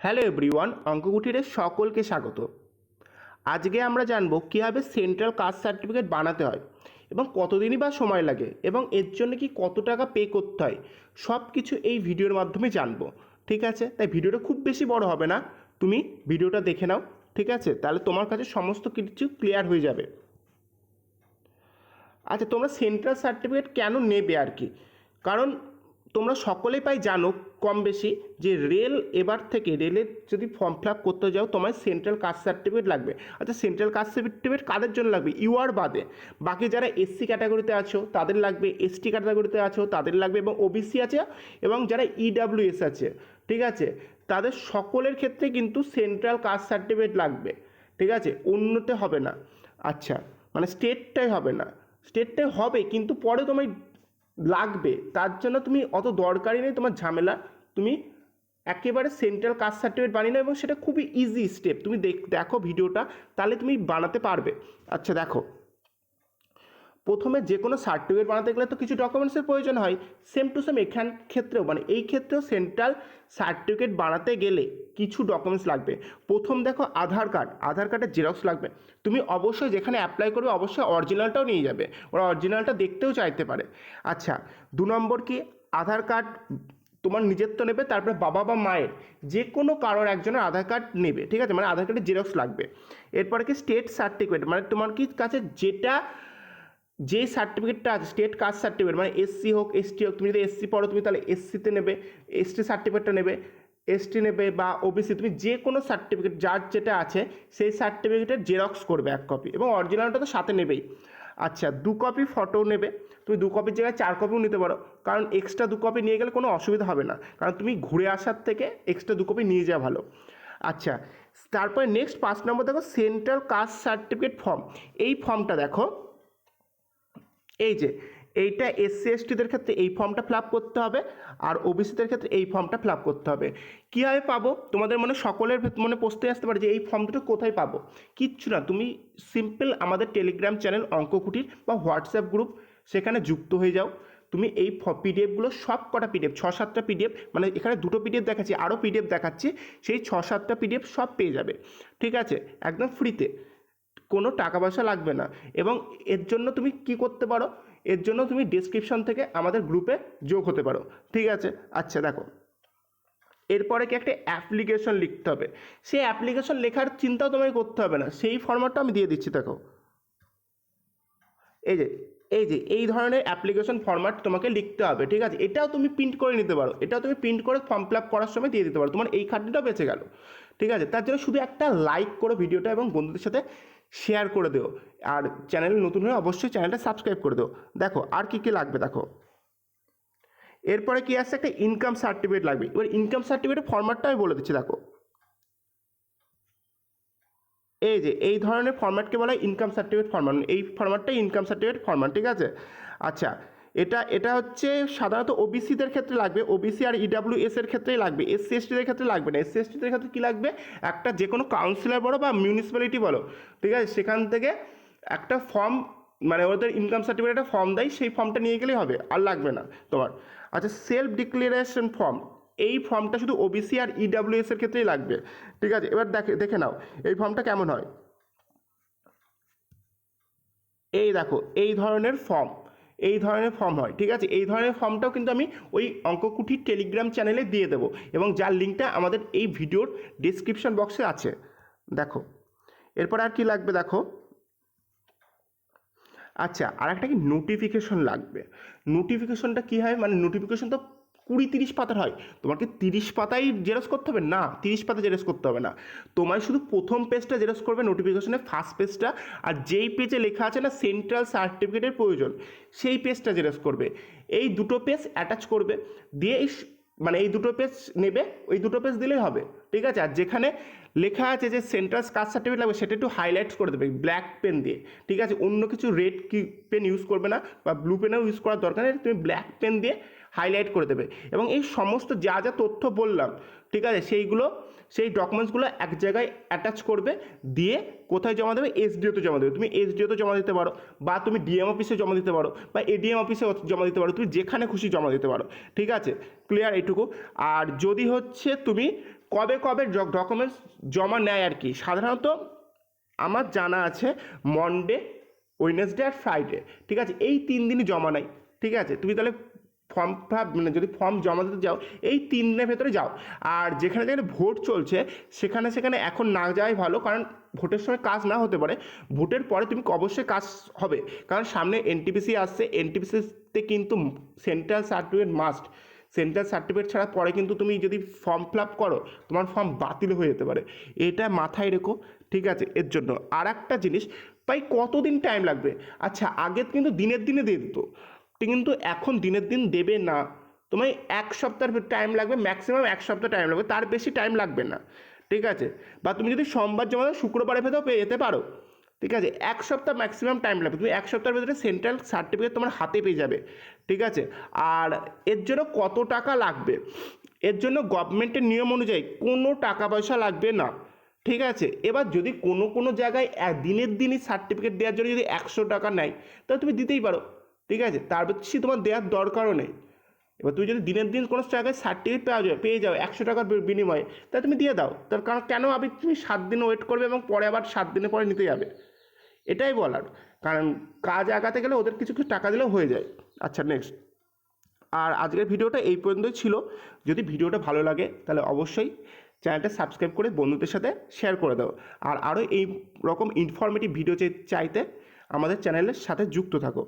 Hello everyone অঙ্ককুঠিরে সকলকে স্বাগত। আজকে আমরা জানব কীভাবে সেন্ট্রাল কাস্ট সার্টিফিকেট বানাতে হয় এবং কতদিনই বা সময় লাগে এবং এর জন্য কি কত টাকা পে করতে হয় সব কিছু এই ভিডিওর মাধ্যমে জানব, ঠিক আছে? তাই ভিডিওটা খুব বেশি বড় হবে না, তুমি ভিডিওটা দেখে নাও, ঠিক আছে? তাহলে তোমার কাছে সমস্ত কিছু ক্লিয়ার হয়ে যাবে। আচ্ছা তোমরা সেন্ট্রাল সার্টিফিকেট কেন নেবে আর কি? কারণ তোমরা সকলেই পাই জানো কম বেশি যে রেল এবার থেকে রেলের যদি ফর্ম ফিল আপ করতে যাও তোমার সেন্ট্রাল কাস্ট সার্টিফিকেট লাগবে। আচ্ছা সেন্ট্রাল কাস্ট সার্টিফিকেট কাদের জন্য লাগবে? ইউআর বাদে। বাকি যারা এসসি ক্যাটাগরিতে আছো, তাদের লাগবে এসটি ক্যাটাগরিতে আছো, তাদের লাগবে এবং ওবিসি আছে এবং যারা ইডাব্লিউএস আছে, ঠিক আছে? তাদের সকলের ক্ষেত্রে কিন্তু সেন্ট্রাল কাস্ট সার্টিফিকেট লাগবে, ঠিক আছে? অন্যতে হবে না। আচ্ছা মানে স্টেটটাই হবে না। স্টেটটাই হবে, কিন্তু পরে তোমায় লাগবে। তার জন্য তুমি অত দরকারই নেই তোমার ঝামেলা। তুমি একেবারে সেন্ট্রাল কাস্ট সার্টিফিকেট বানিয়ে নাও এবং সেটা খুবই ইজি স্টেপ তুমি দেখ, দেখো ভিডিওটা তাহলে তুমি বানাতে পারবে। আচ্ছা দেখো। প্রথমে যে কোনো সার্টিফিকেট বানাতে গেলে তো কিছু ডকুমেন্টসের প্রয়োজন হয়। সেম টু সেম এখান ক্ষেত্রেও মানে এই ক্ষেত্রেও সেন্ট্রাল সার্টিফিকেট বানাতে গেলে কিছু ডকুমেন্টস লাগবে। প্রথম দেখো আধার কার্ড আধার কার্ডের জেরক্স লাগবে। তুমি অবশ্যই যেখানে অ্যাপ্লাই করবে অবশ্যই অরিজিনালটাও নিয়ে যাবে। ওরা অরিজিনালটা দেখতেও চাইতে পারে। আচ্ছা দু নম্বর কি? আধার কার্ড তোমার নিজের তো নেবে, তারপরে বাবা বা মায়ের। যে কোনো কারোর একজনের আধার কার্ড নেবে, ঠিক আছে? মানে আধার কার্ডের জেরক্স লাগবে। এরপরে কি? স্টেট সার্টিফিকেট মানে তোমার কি কাছে যেটা যে সার্টিফিকেটটা আছে স্টেট কাস্ট সার্টিফিকেট মানে এসসি হোক এসটি হোক, তুমি যদি এসসি পড়ো, তুমি তাহলে এসসিতে নেবে এসটি সার্টিফিকেটটা নেবে এসটি নেবে বা ওবিসি তুমি যে কোনো সার্টিফিকেট যার যেটা আছে, সেই সার্টিফিকেটের জেরক্স করবে এক কপি এবং অরিজিনালটা তো সাথে নেবেই। আচ্ছা দু কপি ফটো নেবে, তুমি দু কপির জায়গায় চার কপিও নিতে পারো, কারণ এক্সট্রা দু কপি নিয়ে গেলে কোনো অসুবিধা হবে না, কারণ তুমি ঘুরে আসার থেকে এক্সট্রা দু কপি নিয়ে যাওয়া ভালো। আচ্ছা তারপরে নেক্সট পাঁচ নম্বর দেখো সেন্ট্রাল কাস্ট সার্টিফিকেট ফর্ম এই ফর্মটা দেখো এই যে, এইটা এসসি এসটিদের ক্ষেত্রে এই ফর্মটা ফিল করতে হবে আর ওবিসিদের ক্ষেত্রে এই ফর্মটা ফিল করতে হবে। কীভাবে পাবো? তোমাদের মনে সকলের মনে প্রশ্নে আসতে পারে যে এই ফর্ম দুটো কোথায় পাবো? কিচ্ছু না, তুমি সিম্পল আমাদের টেলিগ্রাম চ্যানেল অঙ্ককুটির বা হোয়াটসঅ্যাপ গ্রুপ সেখানে যুক্ত হয়ে যাও। তুমি এই পিডিএফগুলো সব কটা পিডিএফ ছ সাতটা পিডিএফ মানে এখানে দুটো পিডিএফ দেখাচ্ছি আরও পিডিএফ দেখাচ্ছি, সেই ছ সাতটা পিডিএফ সব পেয়ে যাবে। ঠিক আছে? একদম ফ্রিতে কোনো টাকা পয়সা লাগবে না। এবং এর জন্য তুমি কি করতে পারো? এর জন্য তুমি ডিসক্রিপশন থেকে আমাদের গ্রুপে যোগ হতে পারো। ঠিক আছে? আচ্ছা দেখো। এরপরে কি একটা অ্যাপ্লিকেশন লিখতে হবে। সেই অ্যাপ্লিকেশন লেখার চিন্তাও তোমাকে করতে হবে না। সেই ফর্ম্যাটটা আমি দিয়ে দিচ্ছি, দেখো। এই যে এই যে, এই ধরনের অ্যাপ্লিকেশন ফরম্যাট তোমাকে লিখতে হবে। ঠিক আছে? এটাও তুমি প্রিন্ট করে নিতে পারো। এটাও তুমি প্রিন্ট করে ফর্ম ফিল আপ করার সময় দিয়ে দিতে পারো। তোমার এই খাটনিটাও বেঁচে গেল। ঠিক আছে? তার জন্য শুধু একটা লাইক করো ভিডিওটা এবং বন্ধুদের সাথে শেয়ার করে দিও। আর চ্যানেল নতুন হলে অবশ্যই চ্যানেলটা সাবস্ক্রাইব করে দিও। দেখো, আর কী কী লাগবে দেখো। এরপরে কি আসছে একটা ইনকাম সার্টিফিকেট লাগবে। এবার ইনকাম সার্টিফিকেটের ফর্ম্যাটটা আমি বলে দিচ্ছি, দেখো। এই যে, এই ধরনের ফর্ম্যাটকে বলা হয় ইনকাম সার্টিফিকেট ফর্ম্যাট এই ফর্ম্যাটটাই ইনকাম সার্টিফিকেট ফর্ম্যাট ঠিক আছে? আচ্ছা এটা এটা হচ্ছে সাধারণত ওবিসিদের ক্ষেত্রে লাগবে ওবিসি আর ইডাব্লিউএস এর ক্ষেত্রেই লাগবে এসসি এসটিদের ক্ষেত্রে লাগবে না। এসসি এসটিদের ক্ষেত্রে কী লাগবে? একটা যে কোনো কাউন্সিলর বলো বা মিউনিসিপ্যালিটি বলো, ঠিক আছে? সেখান থেকে একটা ফর্ম মানে ওদের ইনকাম সার্টিফিকেট একটা ফর্ম দেয়, সেই ফর্মটা নিয়ে গেলেই হবে, আর লাগবে না তোমার। আচ্ছা সেলফ ডিক্লারেশন ফর্ম এই ফর্মটা শুধু ওবিসি আর ইডাব্লিউএস এর ক্ষেত্রেই লাগবে, ঠিক আছে? এবার দেখে দেখে নাও, এই ফর্মটা কেমন হয়? এই দেখো, এই ধরনের ফর্ম এই ধরনের ফর্ম হয়, ঠিক আছে? এই ধরনের ফর্মটাও কিন্তু আমি ওই অঙ্ককুঠির টেলিগ্রাম চ্যানেলে দিয়ে দেবো এবং যার লিঙ্কটা আমাদের এই ভিডিওর ডিসক্রিপশন বক্সে আছে। দেখো, এরপর আর কি লাগবে দেখো? আচ্ছা আর একটা কি? নোটিফিকেশন লাগবে। নোটিফিকেশনটা কী হয়? মানে নোটিফিকেশন তো কুড়ি তিরিশ পাতার হয়। তোমাকে তিরিশ পাতাই জেরক্স করতে হবে? না, তিরিশ পাতা জেরক্স করতে হবে না। তোমায় শুধু প্রথম পেজটা জেরক্স করবে নোটিফিকেশনের ফার্স্ট পেজটা আর যেই পেজে লেখা আছে না সেন্ট্রাল সার্টিফিকেটের প্রয়োজন, সেই পেজটা জেরক্স করবে। এই দুটো পেজ অ্যাটাচ করবে, দিয়ে মানে এই দুটো পেজ নেবে, ওই দুটো পেজ দিলেই হবে। ঠিক আছে? আর যেখানে লেখা আছে যে সেন্ট্রাল কাস্ট সার্টিফিকেট লাগবে, সেটা একটু হাইলাইট করে দেবে ব্ল্যাক পেন দিয়ে। ঠিক আছে? অন্য কিছু রেড কি পেন ইউজ করবে না, বা ব্লু পেনও ইউজ করার দরকার নেই, তুমি ব্ল্যাক পেন দিয়ে হাইলাইট করে দেবে। এবং এই সমস্ত যা যা তথ্য বললাম, ঠিক আছে, সেইগুলো, সেই ডকুমেন্টসগুলো এক জায়গায় অ্যাটাচ করবে, দিয়ে কোথায় জমা দেবে? এসডিওতে জমা দেবে। তুমি এসডিওতে জমা দিতে পারো, বা তুমি ডিএম অফিসে জমা দিতে পারো, বা এডিএম অফিসে জমা দিতে পারো, তুমি যেখানে খুশি জমা দিতে পারো, ঠিক আছে? ক্লিয়ার এইটুকু আর যদি হচ্ছে তুমি কবে কবে ডকুমেন্টস জমা নেয় আর কি, সাধারণত আমার জানা আছে মন্ডে ওয়েনেসডে আর ফ্রাইডে ঠিক আছে? এই তিন দিনই জমা নেয়, ঠিক আছে? তুমি তাহলে ফর্ম মানে যদি ফর্ম জমা দিতে যাও, এই তিন দিনের ভেতরে যাও। আর যেখানে যেখানে ভোট চলছে, সেখানে সেখানে এখন না যাওয়াই ভালো, কারণ ভোটের সময় কাজ না হতে পারে। ভোটের পরে তুমি অবশ্যই কাজ হবে, কারণ সামনে এনটিপিসি আসছে এনটিপিসিতে কিন্তু central certificate must central certificate ছাড়া পরে কিন্তু তুমি যদি ফর্ম ফিল আপ করো, তোমার ফর্ম বাতিল হয়ে যেতে পারে। এটা মাথায় রেখো, ঠিক আছে? এর জন্য আর একটা জিনিস, ভাই কতদিন টাইম লাগবে? আচ্ছা আগে কিন্তু দিনের দিনে দিয়ে দিত। কিন্তু এখন দিনের দিন দেবে না। তোমায় এক সপ্তাহ টাইম লাগবে ম্যাক্সিমাম এক সপ্তাহ টাইম লাগবে, তার বেশি টাইম লাগবে না। ঠিক আছে? বা তুমি যদি সোমবার জমা দাও শুক্রবারে ভেতরেও পেয়ে যেতে পারো। ঠিক আছে? এক সপ্তাহ ম্যাক্সিমাম টাইম লাগবে। তুমি এক সপ্তাহের ভেতরে সেন্ট্রাল সার্টিফিকেট তোমার হাতে পেয়ে যাবে। ঠিক আছে? আর এর জন্য কত টাকা লাগবে? এর জন্য গভর্নমেন্টের নিয়ম অনুযায়ী কোনো টাকা পয়সা লাগবে না। ঠিক আছে? এবার যদি কোনো কোনো জায়গায় দিনের দিনই সার্টিফিকেট দেওয়ার জন্য যদি একশো টাকা নেয়, তাহলে তুমি দিতেই পারো। ঠিক আছে? তার বেশি তোমার দেওয়ার দরকারও নেই। এবার তুমি যদি দিনের দিন কোনো জায়গায় সার্টিফিকেট পাওয়া যাও পেয়ে যাও, একশো টাকার বিনিময়ে তাহলে তুমি দিয়ে দাও। তার কারণ কেন আবার তুমি সাত দিন ওয়েট করবে এবং পরে আবার সাত দিনের পরে নিতে যাবে? এটাই বলার। কারণ কাজ আগাতে গেলে ওদের কিছু কিছু টাকা দিলেও হয়ে যায়। আচ্ছা নেক্সট আর আজকের ভিডিওটা এই পর্যন্তই ছিল। যদি ভিডিওটা ভালো লাগে, তাহলে অবশ্যই চ্যানেলটা সাবস্ক্রাইব করে বন্ধুদের সাথে শেয়ার করে দাও। আর আরও এই রকম ইনফরমেটিভ ভিডিও চাইতে আমাদের চ্যানেলের সাথে যুক্ত থাকো।